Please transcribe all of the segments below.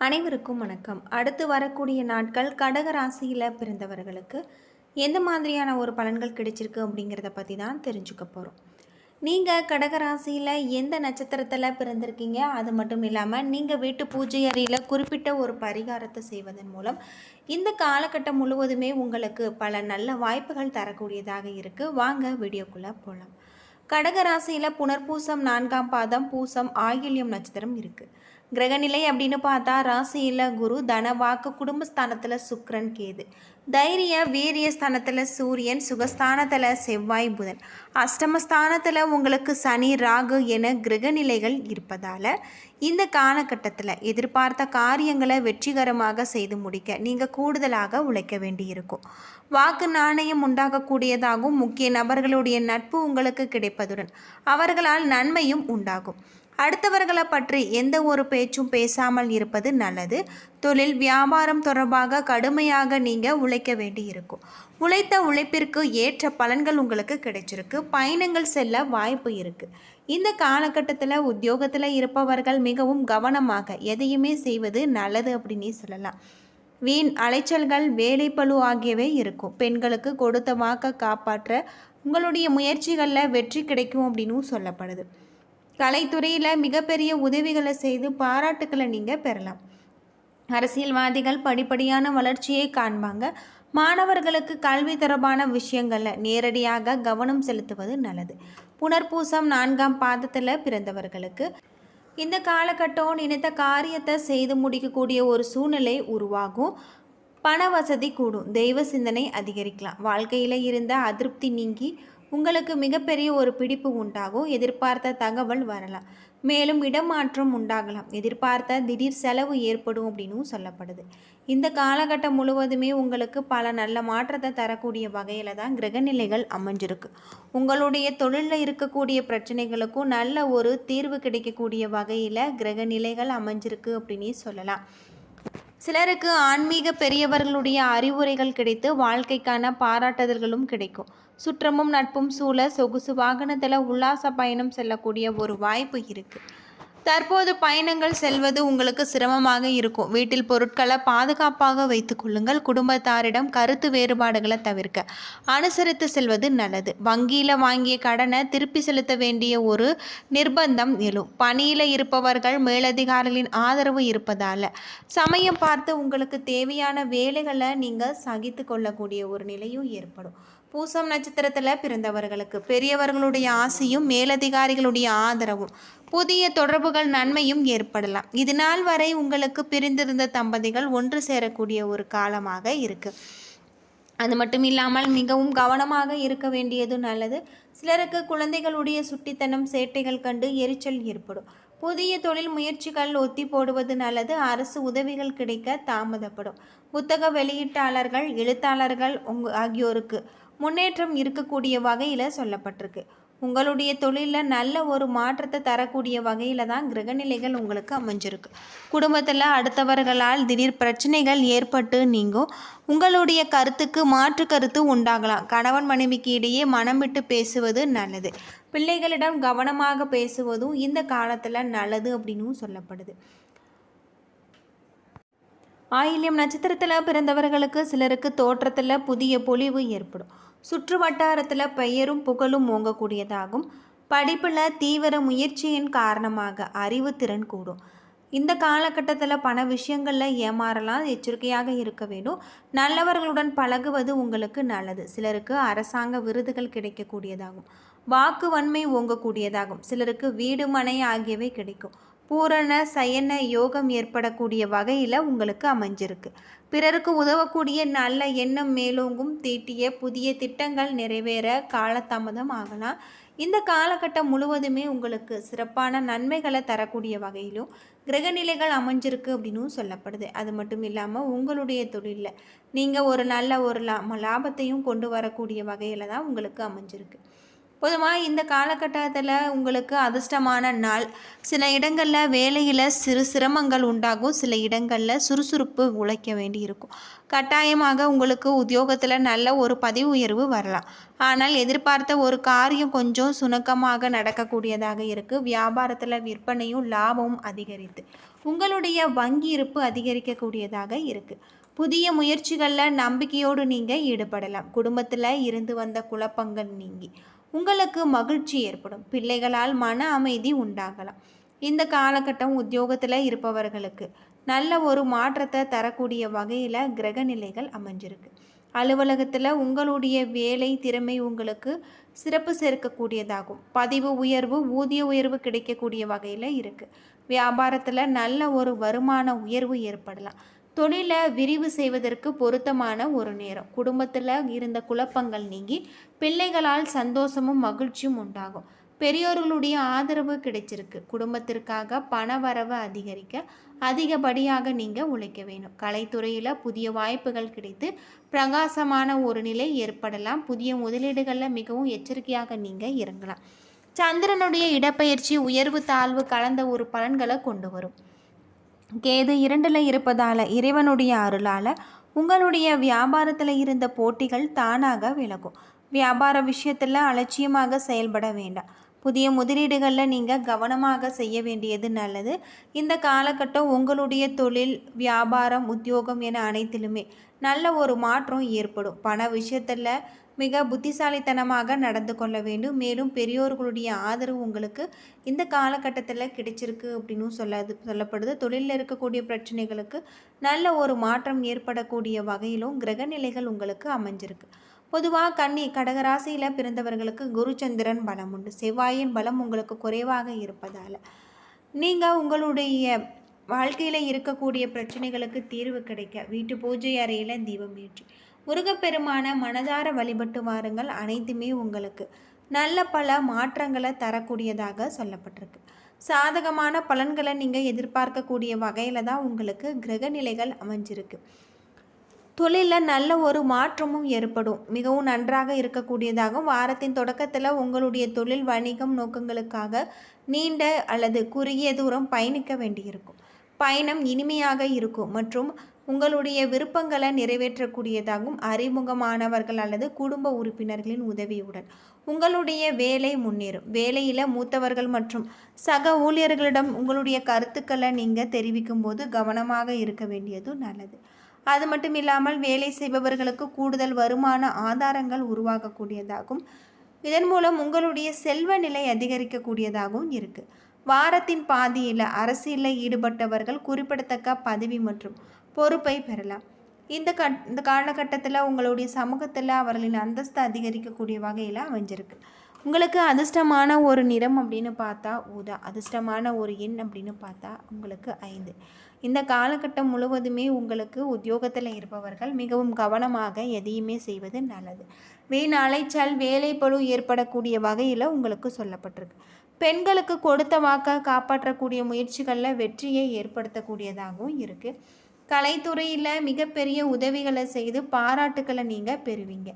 அனைவருக்கும் வணக்கம். அடுத்து வரக்கூடிய நாட்கள் கடக ராசியில் பிறந்தவர்களுக்கு எந்த மாதிரியான ஒரு பலன்கள் கிடைச்சிருக்கு அப்படிங்கிறத பற்றி தான் தெரிஞ்சுக்க போகிறோம் நீங்கள் கடக ராசியில் எந்த நட்சத்திரத்தில் பிறந்திருக்கீங்க? அது மட்டும் இல்லாமல் நீங்கள் வீட்டு பூஜை அறையில் குறிப்பிட்ட ஒரு பரிகாரத்தை செய்வதன் மூலம் இந்த காலகட்டம் முழுவதுமே உங்களுக்கு பல நல்ல வாய்ப்புகள் தரக்கூடியதாக இருக்குது வாங்க வீடியோக்குள்ளே போகலாம் கடக ராசியில் புனர்பூசம் நான்காம் பாதம் பூசம் ஆயில்யம் நட்சத்திரம் இருக்குது கிரகநிலை அப்படின்னு பார்த்தா ராசியில் குரு தன வாக்கு குடும்பஸ்தானத்தில் சுக்ரன் கேது. தைரிய வீரிய ஸ்தானத்தில் சூரியன் சுகஸ்தானத்தில் செவ்வாய் புதன். அஷ்டமஸ்தானத்தில் உங்களுக்கு சனி ராகு என கிரகநிலைகள் இருப்பதால் இந்த காலகட்டத்தில் எதிர்பார்த்த காரியங்களை வெற்றிகரமாக செய்து முடிக்க நீங்கள் கூடுதலாக உழைக்க வேண்டியிருக்கும். வாக்கு நாணயம் உண்டாகக்கூடியதாகவும் முக்கிய நபர்களுடைய நட்பு உங்களுக்கு கிடைப்பதுடன் அவர்களால் நன்மையும் உண்டாகும். அடுத்தவர்களை பற்றி எந்த ஒரு பேச்சும் பேசாமல் இருப்பது நல்லது. தொழில் வியாபாரம் தொடர்பாக கடுமையாக நீங்கள் உழைக்க வேண்டி இருக்கும் உழைத்த உழைப்பிற்கு ஏற்ற பலன்கள் உங்களுக்கு கிடைச்சிருக்கு. பயணங்கள் செல்ல வாய்ப்பு இருக்குது இந்த காலகட்டத்தில் உத்தியோகத்தில் இருப்பவர்கள் மிகவும் கவனமாக எதையுமே செய்வது நல்லது அப்படின்னே சொல்லலாம். வீண் அலைச்சல்கள் வேலைப்பளு ஆகியவை இருக்கும். பெண்களுக்கு கொடுத்த வாக்க காப்பாற்ற உங்களுடைய முயற்சிகளில் வெற்றி கிடைக்கும் அப்படின்னும் சொல்லப்படுது. கலைத்துறையில் மிகப்பெரிய உதவிகளை செய்து பாராட்டுக்களை நீங்கள் பெறலாம். அரசியல்வாதிகள் படிப்படியான வளர்ச்சியை காண்பாங்க. மாணவர்களுக்கு கல்வி தொடர்பான விஷயங்களில் நேரடியாக கவனம் செலுத்துவது நல்லது. புனர்பூசம் நான்காம் பாதத்தில் பிறந்தவர்களுக்கு இந்த காலகட்டம் நினைத்த காரியத்தை செய்து முடிக்கக்கூடிய ஒரு சூழ்நிலை உருவாகும். பண வசதி கூடும். தெய்வ சிந்தனை அதிகரிக்கலாம். வாழ்க்கையில் இருந்த அதிருப்தி நீங்கி உங்களுக்கு மிகப்பெரிய ஒரு பிடிப்பு உண்டாகும். எதிர்பார்த்த தகவல் வரலாம். மேலும் இடமாற்றம் உண்டாகலாம். எதிர்பார்த்த திடீர் செலவு ஏற்படும் அப்படின்னும் சொல்லப்படுது. இந்த காலகட்டம் முழுவதுமே உங்களுக்கு பல நல்ல மாற்றத்தை தரக்கூடிய வகையில் தான் கிரகநிலைகள் அமைஞ்சிருக்கு. உங்களுடைய தொழிலில் இருக்கக்கூடிய பிரச்சனைகளுக்கும் நல்ல ஒரு தீர்வு கிடைக்கக்கூடிய வகையில் கிரகநிலைகள் அமைஞ்சிருக்கு அப்படின்னே சொல்லலாம். சிலருக்கு ஆன்மீக பெரியவர்களுடைய அறிவுரைகள் கிடைத்து வாழ்க்கைக்கான பாராட்டுதல்களும் கிடைக்கும். சுற்றமும் நட்பும் சூழ சொகுசு வாகனத்தில் உல்லாச பயணம் செல்லக்கூடிய ஒரு வாய்ப்பு இருக்குது தற்போது பயணங்கள் செல்வது உங்களுக்கு சிரமமாக இருக்கும். வீட்டில் பொருட்களை பாதுகாப்பாக வைத்துக் கொள்ளுங்கள். குடும்பத்தாரிடம் கருத்து வேறுபாடுகளை தவிர்க்க. அனுசரித்து செல்வது நல்லது. வங்கியில் வாங்கிய கடனை திருப்பி செலுத்த வேண்டிய ஒரு நிர்பந்தம் எழும். பணியில் இருப்பவர்கள் மேலதிகாரிகளின் ஆதரவு இருப்பதால். சமயம் பார்த்து உங்களுக்கு தேவையான வேலைகளை நீங்கள் சகித்து கொள்ளக்கூடிய ஒரு நிலையும் ஏற்படும். பூசம் நட்சத்திரத்தில் பிறந்தவர்களுக்கு பெரியவர்களுடைய ஆசையும் மேலதிகாரிகளுடைய ஆதரவும். புதிய தொடர்புகள் நன்மையும் ஏற்படலாம். இது நாள் வரை உங்களுக்கு பிரிந்திருந்த தம்பதிகள் ஒன்று சேரக்கூடிய ஒரு காலமாக இருக்கு. அது மட்டும் இல்லாமல் மிகவும் கவனமாக இருக்க வேண்டியது நல்லது. சிலருக்கு குழந்தைகளுடைய சுட்டித்தனம் சேட்டைகள் கண்டு எரிச்சல் ஏற்படும். புதிய தொழில் முயற்சிகள் ஒத்தி போடுவது நல்லது. அரசு உதவிகள் கிடைக்க தாமதப்படும். புத்தக வெளியீட்டாளர்கள் எழுத்தாளர்கள் உங் ஆகியோருக்கு முன்னேற்றம் இருக்கக்கூடிய வகையில் சொல்லப்பட்டிருக்கு. உங்களுடைய தொழிலில் நல்ல ஒரு மாற்றத்தை தரக்கூடிய வகையில் தான் கிரகநிலைகள் உங்களுக்கு அமைஞ்சிருக்கு. குடும்பத்தில் அடுத்தவர்களால் திடீர் பிரச்சனைகள் ஏற்பட்டு நீங்கும். உங்களுடைய கருத்துக்கு மாற்று கருத்து உண்டாகலாம். கணவன் மனைவிக்கு இடையே மனம் விட்டு பேசுவது நல்லது. பிள்ளைகளிடம் கவனமாக பேசுவதும் இந்த காலத்தில் நல்லது அப்படின்னும் சொல்லப்படுது. ஆயில்யம் நட்சத்திரத்தில் பிறந்தவர்களுக்கு சிலருக்கு தோற்றத்தில் புதிய பொலிவு ஏற்படும். சுற்று வட்டாரத்தில் பெயரும் புகழும் ஓங்கக்கூடியதாகும். படிப்பில் தீவிர முயற்சியின் காரணமாக அறிவுத்திறன் கூடும். இந்த காலகட்டத்தில் பண விஷயங்களில் ஏமாறலாம் எச்சரிக்கையாக இருக்க வேண்டும். நல்லவர்களுடன் பழகுவது உங்களுக்கு நல்லது. சிலருக்கு அரசாங்க விருதுகள் கிடைக்கக்கூடியதாகும். வாக்கு வன்மை ஓங்கக்கூடியதாகும். சிலருக்கு வீடு மனை ஆகியவை கிடைக்கும். பூரண சயன யோகம் ஏற்படக்கூடிய வகையில் உங்களுக்கு அமைஞ்சிருக்கு. பிறருக்கு உதவக்கூடிய நல்ல எண்ணம் மேலோங்கும் தீட்டிய புதிய திட்டங்கள் நிறைவேற காலதாமதம் ஆகலாம். இந்த காலகட்டம் முழுவதுமே உங்களுக்கு சிறப்பான நன்மைகளை தரக்கூடிய வகையிலும் கிரகநிலைகள் அமைஞ்சிருக்கு அப்படின்னும் சொல்லப்படுது. அது மட்டும் இல்லாமல் உங்களுடைய தொழிலில் நீங்கள் ஒரு நல்ல ஒரு லா லாபத்தையும் கொண்டு வரக்கூடிய வகையில் தான் உங்களுக்கு அமைஞ்சிருக்கு. பொதுவாக இந்த காலகட்டத்தில் உங்களுக்கு அதிர்ஷ்டமான நாள். சில இடங்களில் வேலையில் சிறு சிரமங்கள் உண்டாகும். சில இடங்களில் சுறுசுறுப்பு உழைக்க வேண்டி இருக்கும் கட்டாயமாக உங்களுக்கு உத்தியோகத்தில் நல்ல ஒரு பதவி உயர்வு வரலாம். ஆனால் எதிர்பார்த்த ஒரு காரியம் கொஞ்சம் சுணக்கமாக நடக்கக்கூடியதாக இருக்குது வியாபாரத்தில் விற்பனையும் லாபமும் அதிகரித்து உங்களுடைய வங்கி இருப்பு அதிகரிக்கக்கூடியதாக இருக்குது புதிய முயற்சிகளில் நம்பிக்கையோடு நீங்கள் ஈடுபடலாம். குடும்பத்தில் இருந்து வந்த குழப்பங்கள் நீங்கி உங்களுக்கு மகிழ்ச்சி ஏற்படும். பிள்ளைகளால் மன அமைதி உண்டாகலாம். இந்த காலகட்டம் உத்தியோகத்தில் இருப்பவர்களுக்கு நல்ல ஒரு மாற்றத்தை தரக்கூடிய வகையில் கிரக நிலைகள் அமைஞ்சிருக்கு. அலுவலகத்தில் உங்களுடைய வேலை திறமை உங்களுக்கு சிறப்பு சேர்க்கக்கூடியதாகும். பதிவு உயர்வு ஊதிய உயர்வு கிடைக்கக்கூடிய வகையில் இருக்குது வியாபாரத்தில் நல்ல ஒரு வருமான உயர்வு ஏற்படலாம். தொழிலை விரிவு செய்வதற்கு பொருத்தமான ஒரு நேரம். குடும்பத்தில் இருந்த குழப்பங்கள் நீங்கி பிள்ளைகளால் சந்தோஷமும் மகிழ்ச்சியும் உண்டாகும். பெரியோர்களுடைய ஆதரவு கிடைச்சிருக்கு. குடும்பத்திற்காக பண வரவு அதிகரிக்க அதிகப்படியாக நீங்கள் உழைக்க வேணும் கலைத்துறையில் புதிய வாய்ப்புகள் கிடைத்து பிரகாசமான ஒரு நிலை ஏற்படலாம். புதிய முதலீடுகளில் மிகவும் எச்சரிக்கையாக நீங்கள் இறங்கலாம். சந்திரனுடைய இடப்பெயர்ச்சி உயர்வு தாழ்வு கலந்த ஒரு பலன்களை கொண்டு வரும். கேது இரண்டில் இருப்பதால் இறைவனுடைய அருளால் உங்களுடைய வியாபாரத்தில் இருந்த போட்டிகள் தானாக விலகும். வியாபார விஷயத்தில் அலட்சியமாக செயல்பட வேண்டாம். புதிய முதலீடுகளில் நீங்கள் கவனமாக செய்ய வேண்டியது நல்லது. இந்த காலகட்டம் உங்களுடைய தொழில் வியாபாரம் உத்தியோகம் என அனைத்திலுமே நல்ல ஒரு மாற்றம் ஏற்படும். பண விஷயத்தில் மிக புத்திசாலித்தனமாக நடந்து கொள்ள வேண்டும். மேலும் பெரியோர்களுடைய ஆதரவு உங்களுக்கு இந்த காலகட்டத்தில் கிடைச்சிருக்கு அப்படின்னு சொல்லது சொல்லப்படுது. தொழிலில் இருக்கக்கூடிய பிரச்சனைகளுக்கு நல்ல ஒரு மாற்றம் ஏற்படக்கூடிய வகையிலும் கிரகநிலைகள் உங்களுக்கு அமைஞ்சிருக்கு. பொதுவாக கன்னி கடகராசியில் பிறந்தவர்களுக்கு குருச்சந்திரன் பலம் உண்டு. செவ்வாயின் பலம் உங்களுக்கு குறைவாக இருப்பதால். நீங்கள் உங்களுடைய வாழ்க்கையில் இருக்கக்கூடிய பிரச்சனைகளுக்கு தீர்வு கிடைக்க வீட்டு பூஜை அறையில் தீபம் ஏற்றி முருகப்பெருமான மனதார வழிபட்டு வாருங்கள் அனைத்துமே உங்களுக்கு. நல்ல பல மாற்றங்களை தரக்கூடியதாக சொல்லப்பட்டிருக்கு. சாதகமான பலன்களை நீங்கள் எதிர்பார்க்கக்கூடிய வகையில் தான் உங்களுக்கு கிரக நிலைகள் அமைஞ்சிருக்கு. தொழிலில் நல்ல ஒரு மாற்றமும் ஏற்படும். மிகவும் நன்றாக இருக்கக்கூடியதாகவும் வாரத்தின் தொடக்கத்தில் உங்களுடைய தொழில் வணிகம் நோக்கங்களுக்காக நீண்ட அல்லது குறுகிய தூரம் பயணிக்க வேண்டியிருக்கும். பயணம் இனிமையாக இருக்கும் மற்றும் உங்களுடைய விருப்பங்களை நிறைவேற்றக்கூடியதாகவும் அறிமுகமானவர்கள் அல்லது குடும்ப உறுப்பினர்களின் உதவியுடன் உங்களுடைய வேலை முன்னேறும். வேலையில் மூத்தவர்கள் மற்றும் சக ஊழியர்களிடம் உங்களுடைய கருத்துக்களை நீங்கள் தெரிவிக்கும் போது கவனமாக இருக்க வேண்டியது நல்லது. அது மட்டும் இல்லாமல் வேலை செய்பவர்களுக்கு கூடுதல் வருமான ஆதாரங்கள் உருவாகக்கூடியதாகும் இதன் மூலம் உங்களுடைய செல்வ நிலை அதிகரிக்கக்கூடியதாகவும் இருக்குது வாரத்தின் பாதியில் அரசியலில் ஈடுபட்டவர்கள் குறிப்பிடத்தக்க பதவி மற்றும் பொறுப்பை பெறலாம். இந்த கட் இந்த காலகட்டத்தில் உங்களுடைய சமூகத்தில் அவர்களின் அந்தஸ்து அதிகரிக்கக்கூடிய வகையில் அமைஞ்சிருக்கு. உங்களுக்கு அதிர்ஷ்டமான ஒரு நிறம் அப்படின்னு பார்த்தா ஊதா அதிர்ஷ்டமான ஒரு எண் அப்படின்னு பார்த்தா உங்களுக்கு ஐந்து. இந்த காலகட்டம் முழுவதுமே உங்களுக்கு உத்தியோகத்தில் இருப்பவர்கள் மிகவும் கவனமாக எதையுமே செய்வது நல்லது. வீண் அலைச்சல் வேலை பழு ஏற்படக்கூடிய வகையில் உங்களுக்கு சொல்லப்பட்டிருக்கு. பெண்களுக்கு கொடுத்த வாக்கை காப்பாற்றக்கூடிய முயற்சிகளில் வெற்றியை ஏற்படுத்தக்கூடியதாகவும் இருக்குது கலைத்துறையில் மிகப்பெரிய உதவிகளை செய்து பாராட்டுக்களை நீங்கள் பெறுவீங்க.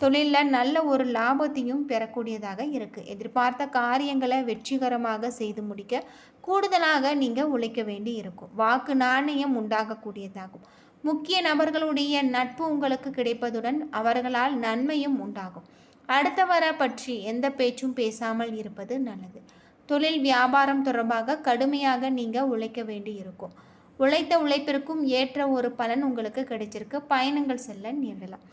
தொழிலில் நல்ல ஒரு லாபத்தையும் பெறக்கூடியதாக இருக்குது எதிர்பார்த்த காரியங்களை வெற்றிகரமாக செய்து முடிக்க கூடுதலாக நீங்கள் உழைக்க வேண்டி இருக்கும். வாக்கு நாணயம் உண்டாகக்கூடியதாகும். முக்கிய நபர்களுடைய நட்பு உங்களுக்கு கிடைப்பதுடன் அவர்களால் நன்மையும் உண்டாகும். அடுத்தவரை பற்றி எந்த பேச்சும் பேசாமல் இருப்பது நல்லது. தொழில் வியாபாரம் தொடர்பாக கடுமையாக நீங்கள் உழைக்க வேண்டி இருக்கும். உழைத்த உழைப்பிற்கும் ஏற்ற ஒரு பலன் உங்களுக்கு கிடைச்சிருக்கு. பயணங்கள் செல்ல நேரலாம்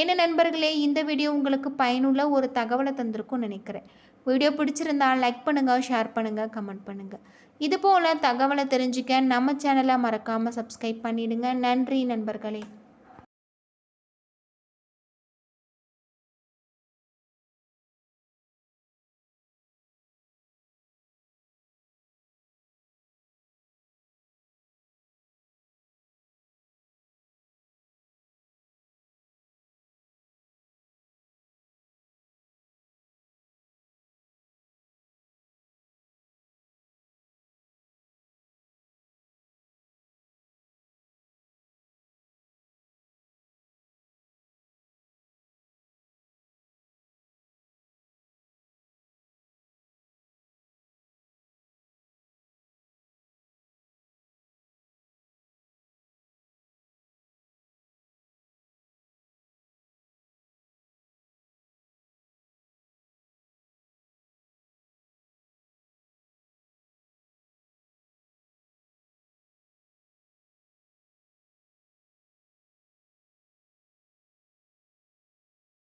என்ன நண்பர்களே இந்த வீடியோ உங்களுக்கு பயனுள்ள ஒரு தகவலை தந்திருக்கும்னு நினைக்கிறேன். வீடியோ பிடிச்சிருந்தால் லைக் பண்ணுங்கள் ஷேர் பண்ணுங்கள் கமெண்ட் பண்ணுங்கள் இதுபோல் தகவலை தெரிஞ்சுக்க நம்ம சேனலை மறக்காமல் சப்ஸ்கிரைப் பண்ணிவிடுங்க நன்றி நண்பர்களே.